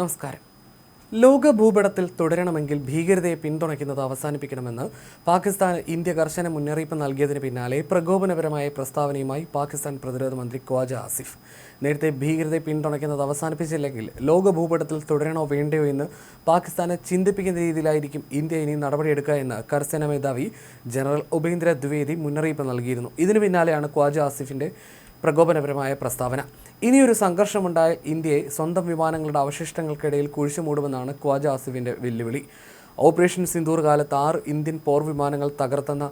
നമസ്കാരം. ലോക ഭൂപടത്തിൽ തുടരണമെങ്കിൽ ഭീകരതയെ പിന്തുണയ്ക്കുന്നത് അവസാനിപ്പിക്കണമെന്ന് പാകിസ്ഥാൻ ഇന്ത്യ കർശന മുന്നറിയിപ്പ് നൽകിയതിന് പിന്നാലെ പ്രകോപനപരമായ പ്രസ്താവനയുമായി പാകിസ്ഥാൻ പ്രതിരോധ മന്ത്രി ഖ്വാജ ആസിഫ്. നേരത്തെ ഭീകരതയെ പിന്തുണയ്ക്കുന്നത് അവസാനിപ്പിച്ചില്ലെങ്കിൽ ലോക ഭൂപടത്തിൽ തുടരണോ വേണ്ടയോ എന്ന് പാകിസ്ഥാനെ ചിന്തിപ്പിക്കുന്ന രീതിയിലായിരിക്കും ഇന്ത്യ ഇനി നടപടിയെടുക്കുക എന്ന് കരസേനാ മേധാവി ജനറൽ ഉപേന്ദ്ര ദ്വിവേദി മുന്നറിയിപ്പ് നൽകിയിരുന്നു. ഇതിനു പിന്നാലെയാണ് ഖ്വാജ ആസിഫിന്റെ പ്രകോപനപരമായ പ്രസ്താവന. ഇനിയൊരു സംഘർഷമുണ്ടായാൽ ഇന്ത്യയെ സ്വന്തം വിമാനങ്ങളുടെ അവശിഷ്ടങ്ങൾക്കിടയിൽ കുഴിച്ചു മൂടുമെന്നാണ് ഖ്വാജ ആസിഫിന്റെ വെല്ലുവിളി. ഓപ്പറേഷൻ സിന്ദൂർ കാലത്ത് ആറ് ഇന്ത്യൻ പോർ വിമാനങ്ങൾ തകർത്തെന്ന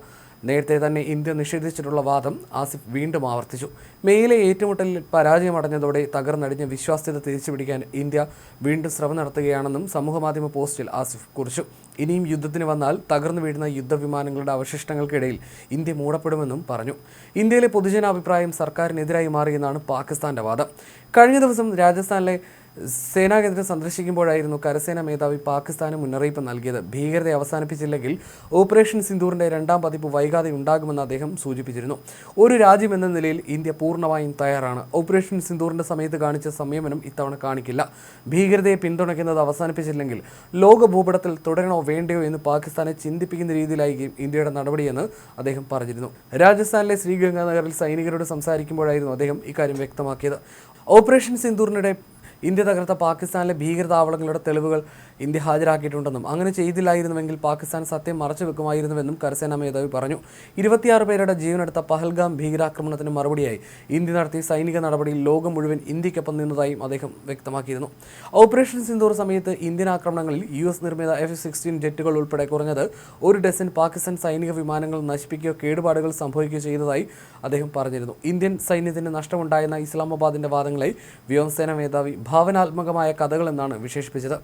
നേരത്തെ തന്നെ ഇന്ത്യ നിഷേധിച്ചിട്ടുള്ള വാദം ആസിഫ് വീണ്ടും ആവർത്തിച്ചു. മേയിലെ ഏറ്റുമുട്ടലിൽ പരാജയമടഞ്ഞതോടെ തകർന്നടിഞ്ഞ വിശ്വാസ്യത തിരിച്ചുപിടിക്കാൻ ഇന്ത്യ വീണ്ടും ശ്രമം നടത്തുകയാണെന്നും സമൂഹമാധ്യമ പോസ്റ്റിൽ ആസിഫ് കുറിച്ചു. ഇനിയും യുദ്ധത്തിന് വന്നാൽ തകർന്നു വീഴുന്ന യുദ്ധവിമാനങ്ങളുടെ അവശിഷ്ടങ്ങൾക്കിടയിൽ ഇന്ത്യ മൂടപ്പെടുമെന്നും പറഞ്ഞു. ഇന്ത്യയിലെ പൊതുജനാഭിപ്രായം സർക്കാരിനെതിരായി മാറിയെന്നാണ് പാകിസ്ഥാന്റെ വാദം. കഴിഞ്ഞ ദിവസം രാജസ്ഥാനിലെ സേനാ കേന്ദ്രം സന്ദർശിക്കുമ്പോഴായിരുന്നു കരസേനാ മേധാവി പാകിസ്ഥാന് മുന്നറിയിപ്പ് നൽകിയത്. ഭീകരത അവസാനിപ്പിച്ചില്ലെങ്കിൽ ഓപ്പറേഷൻ സിന്ദൂറിന്റെ രണ്ടാം പതിപ്പ് വൈകാതെ ഉണ്ടാകുമെന്ന് അദ്ദേഹം സൂചിപ്പിച്ചിരുന്നു. ഒരു രാജ്യം എന്ന നിലയിൽ ഇന്ത്യ പൂർണമായും തയ്യാറാണ്. ഓപ്പറേഷൻ സിന്ദൂറിന്റെ സമയത്ത് കാണിച്ച സംയമനം ഇത്തവണ കാണിക്കില്ല. ഭീകരതയെ പിന്തുണയ്ക്കുന്നത് അവസാനിപ്പിച്ചില്ലെങ്കിൽ ലോക ഭൂപടത്തിൽ തുടരണോ വേണ്ടയോ എന്ന് പാകിസ്ഥാനെ ചിന്തിപ്പിക്കുന്ന രീതിയിലായിരിക്കും ഇന്ത്യയുടെ നടപടിയെന്ന് അദ്ദേഹം പറഞ്ഞിരുന്നു. രാജസ്ഥാനിലെ ശ്രീഗംഗാനഗറിൽ സൈനികരോട് സംസാരിക്കുമ്പോഴായിരുന്നു അദ്ദേഹം ഇക്കാര്യം വ്യക്തമാക്കിയത്. ഓപ്പറേഷൻ സിന്ദൂറിനിടെ ഇന്ത്യ തകർത്ത പാകിസ്ഥാനിലെ ഭീകരതാവളങ്ങളുടെ തെളിവുകൾ ഇന്ത്യ ഹാജരാക്കിയിട്ടുണ്ടെന്നും അങ്ങനെ ചെയ്തില്ലായിരുന്നുവെങ്കിൽ പാകിസ്ഥാൻ സത്യം മറച്ചു വെക്കുമായിരുന്നുവെന്നും കരസേനാ മേധാവി പറഞ്ഞു. ഇരുപത്തിയാറ് പേരുടെ ജീവനെടുത്ത പഹൽഗാം ഭീകരാക്രമണത്തിന് മറുപടിയായി ഇന്ത്യ നടത്തിയ സൈനിക നടപടിയിൽ ലോകം മുഴുവൻ ഇന്ത്യക്കൊപ്പം നിന്നതായും അദ്ദേഹം വ്യക്തമാക്കിയിരുന്നു. ഓപ്പറേഷൻ സിന്ദൂർ സമയത്ത് ഇന്ത്യൻ ആക്രമണങ്ങളിൽ യു എസ് നിർമ്മിത എഫ് സിക്സ്റ്റീൻ ജെറ്റുകൾ ഉൾപ്പെടെ കുറഞ്ഞത് ഒരു ഡസൻ പാകിസ്ഥാൻ സൈനിക വിമാനങ്ങൾ നശിപ്പിക്കുകയോ കേടുപാടുകൾ സംഭവിക്കുകയോ ചെയ്തതായി അദ്ദേഹം പറഞ്ഞിരുന്നു. ഇന്ത്യൻ സൈന്യത്തിന് നഷ്ടമുണ്ടായെന്ന ഇസ്ലാമാബാദിന്റെ വാദങ്ങളെ വ്യോമസേന മേധാവി ഭാവനാത്മകമായ കഥകൾ എന്നാണ് വിശേഷിപ്പിച്ചത്.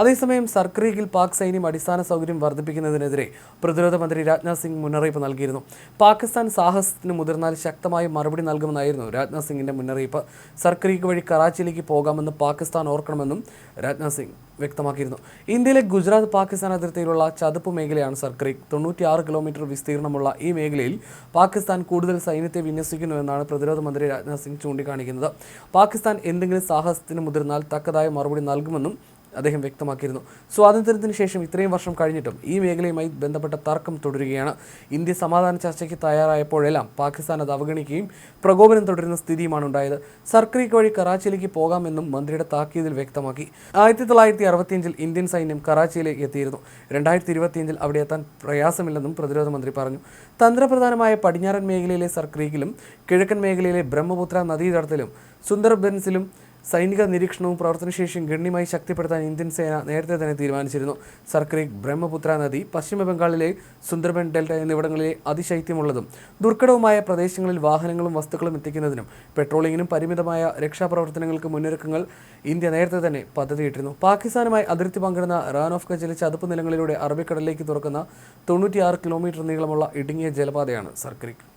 അതേസമയം സർക്രീഗിൽ പാക് സൈന്യം അടിസ്ഥാന സൗകര്യം വർദ്ധിപ്പിക്കുന്നതിനെതിരെ പ്രതിരോധ മന്ത്രി രാജ്നാഥ് സിംഗ് മുന്നറിയിപ്പ് നൽകിയിരുന്നു. പാകിസ്ഥാൻ സാഹസത്തിന് മുതിർന്നാൽ ശക്തമായ മറുപടി നൽകുമെന്നായിരുന്നു രാജ്നാഥ് സിംഗിന്റെ മുന്നറിയിപ്പ്. സർക്രീഗ് വഴി കറാച്ചിയിലേക്ക് പോകാമെന്ന് പാകിസ്ഥാൻ ഓർക്കണമെന്നും രാജ്നാഥ് സിംഗ് വ്യക്തമാക്കിയിരുന്നു. ഇന്ത്യയിലെ ഗുജറാത്ത് പാകിസ്ഥാൻ അതിർത്തിയിലുള്ള ചതുപ്പ് മേഖലയാണ് സർക്രീക്ക് തൊണ്ണൂറ്റിയാറ് കിലോമീറ്റർ വിസ്തീർണമുള്ള ഈ മേഖലയിൽ പാകിസ്ഥാൻ കൂടുതൽ സൈന്യത്തെ വിന്യസിക്കുന്നുവെന്നാണ് പ്രതിരോധ മന്ത്രി രാജ്നാഥ് സിംഗ് ചൂണ്ടിക്കാണിക്കുന്നത്. പാകിസ്ഥാൻ എന്തെങ്കിലും സാഹസത്തിന് മുതിർന്നാൽ തക്കതായ മറുപടി നൽകുമെന്നും അദ്ദേഹം വ്യക്തമാക്കിയിരുന്നു. സ്വാതന്ത്ര്യത്തിന് ശേഷം ഇത്രയും വർഷം കഴിഞ്ഞിട്ടും ഈ മേഖലയുമായി ബന്ധപ്പെട്ട തർക്കം തുടരുകയാണ്. ഇന്ത്യ സമാധാന ചർച്ചയ്ക്ക് തയ്യാറായപ്പോഴെല്ലാം പാകിസ്ഥാൻ അത് അവഗണിക്കുകയും പ്രകോപനം തുടരുന്ന സ്ഥിതിയുമാണ് ഉണ്ടായത്. സർക്രീക്ക് വഴി കറാച്ചിയിലേക്ക് പോകാമെന്നും മന്ത്രിയുടെ താക്കീതിൽ വ്യക്തമാക്കി. ആയിരത്തി തൊള്ളായിരത്തി അറുപത്തിയഞ്ചിൽ ഇന്ത്യൻ സൈന്യം കറാച്ചിയിലേക്ക് എത്തിയിരുന്നു. രണ്ടായിരത്തി ഇരുപത്തിയഞ്ചിൽ അവിടെ എത്താൻ പ്രയാസമില്ലെന്നും പ്രതിരോധ മന്ത്രി പറഞ്ഞു. തന്ത്രപ്രധാനമായ പടിഞ്ഞാറൻ മേഖലയിലെ സർക്രീക്കിലും കിഴക്കൻ മേഖലയിലെ ബ്രഹ്മപുത്ര നദീതടത്തിലും സുന്ദർബൻസിലും സൈനിക നിരീക്ഷണവും പ്രവർത്തനശേഷിയും ഗണ്യമായി ശക്തിപ്പെടുത്താൻ ഇന്ത്യൻ സേന നേരത്തെ തന്നെ തീരുമാനിച്ചിരുന്നു. സർക്രീക് ബ്രഹ്മപുത്ര നദി പശ്ചിമ ബംഗാളിലെ സുന്ദർബൻ ഡെൽറ്റ എന്നിവിടങ്ങളിലെ അതിശൈത്യമുള്ളതും ദുർഘടവുമായ പ്രദേശങ്ങളിൽ വാഹനങ്ങളും വസ്തുക്കളും എത്തിക്കുന്നതിനും പെട്രോളിങ്ങിനും പരിമിതമായ രക്ഷാപ്രവർത്തനങ്ങൾക്ക് മുന്നൊരുക്കങ്ങൾ ഇന്ത്യ നേരത്തെ തന്നെ പദ്ധതിയിട്ടിരുന്നു. പാകിസ്ഥാനുമായി അതിർത്തി പങ്കിടുന്ന റാൻ ഓഫ് കച്ചിലെ ചതുപ്പ് നിലങ്ങളിലൂടെ അറബിക്കടലിലേക്ക് തുറക്കുന്ന തൊണ്ണൂറ്റിയാറ് കിലോമീറ്റർ നീളമുള്ള ഇടുങ്ങിയ ജലപാതയാണ് സർക്രീക്